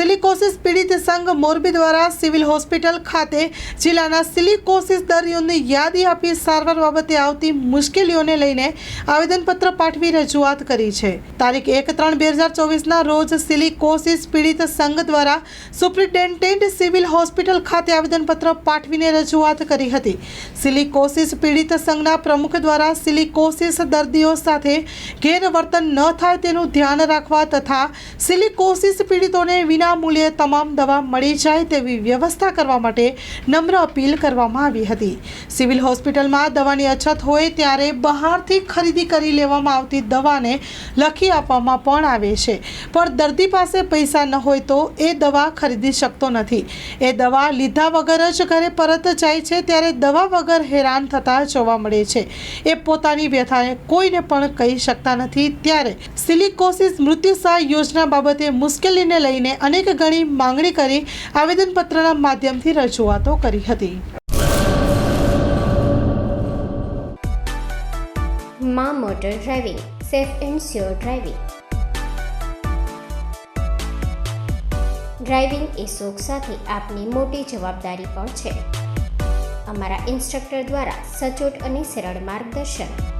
Silicosis પીડિત સંઘ મોરબી દ્વારા સિવિલ હોસ્પિટલ ખાતે જિલ્લાના સિલિકોસિસ દર્દીઓને યાદી આપી સારવાર બાબતે આવતી મુશ્કેલીઓને લઈને આવેદનપત્ર પાઠવી રજૂઆત કરી છે. તારીખ એક ત્રણ બે હજાર ચોવીસના રોજ સિલિકોસિસ પીડિત સંઘ દ્વારા સુપ્રિન્ટેન્ડન્ટ સિવિલ હોસ્પિટલ ખાતે આવેદનપત્ર પાઠવીને રજૂઆત કરી હતી. સિલિકોસિસ પીડિત સંઘના પ્રમુખ દ્વારા સિલિકોસિસ દર્દીઓ સાથે ગેરવર્તન ન થાય તેનું ધ્યાન રાખવા તથા સિલિકોસિસ પીડિતોને વિના મૂલ્યે તમામ દવા મળી જાય તેવી વ્યવસ્થા કરવા માટે નમ્ર અપીલ કરવામાં આવી હતી. સિવિલ હોસ્પિટલમાં દવાની અછત હોય ત્યારે બહારથી ખરીદી કરી લેવામાં આવતી દવાને લખી આપવામાં પણ આવે છે. પણ દર્દી પાસે પૈસા ન હોય તો એ દવા ખરીદી શકતો નથી. એ દવા લીધા વગર જ ઘરે પરત જાય છે ત્યારે દવા વગર હેરાન થતા જોવા મળે છે. એ પોતાની વ્યથાને કોઈને પણ કહી શકતા નથી. ત્યારે સિલિકોસિસ મૃત્યુ યોજના બાબતે મુશ્કેલીને લઈને અનેક ગણી માંગણી કરી આવેદનપત્રના માધ્યમથી રજૂઆતો કરી હતી. મા motor driving, safe and sure driving. Driving એ શોખ સાથે આપની મોટી જવાબદારી પણ છે. અમારા ઇન્સ્ટ્રક્ટર દ્વારા સચોટ અને સરળ માર્ગદર્શન.